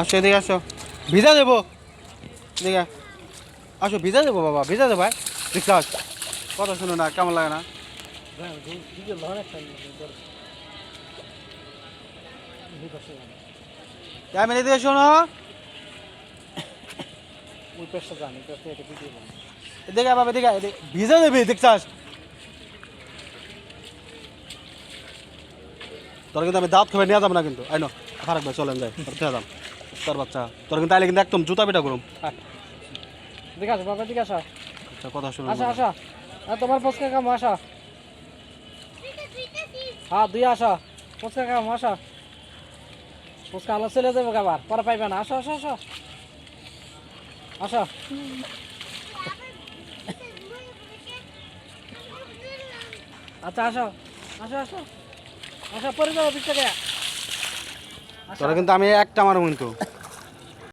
আসো, এদিকে আসো। ভিজা দেবো। এদিকে আসো, ভিজা দেবো বাবা, ভিজা দেবো ভাই কথা শুনো না, কেমন লাগে না? ভিজা দেবে তোর কিন্তু আমি দাঁত খেয়ে নিয়ে যাব না কিন্তু। আইনো খারাপ ভাই, চলেন, যাই। যাম। তোর বাচ্চা। তোর কিন্তু আইলে কিন্তু একদম জুতা পিটা করুম দিকে আসো বাবা দিকে আসো আচ্ছা, কথা শুনো আসা আসা। আর তোমার ফুচকা কাম আসা। হ্যাঁ দুই আসা। ফুচকা কাম আসা। ফুচকা আলো চলে যাব আবার পরে পাইবে না। আসো আসো আসো। আসো। আচ্ছা আসো। আসো আসো। আসো পরে যাব বিশ তোরা কিন্তু আমি একটা মারবো কিন্তু।